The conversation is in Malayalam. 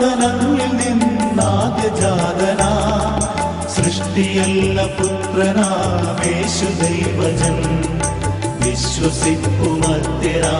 സത്യതാതനങ്ങിൽ നിന്നാദ്യജാതനാ സൃഷ്ടിയല്ല പുത്രനാമേശു ദൈവജൻ. വിശ്വസിപ്പുമത്യരാ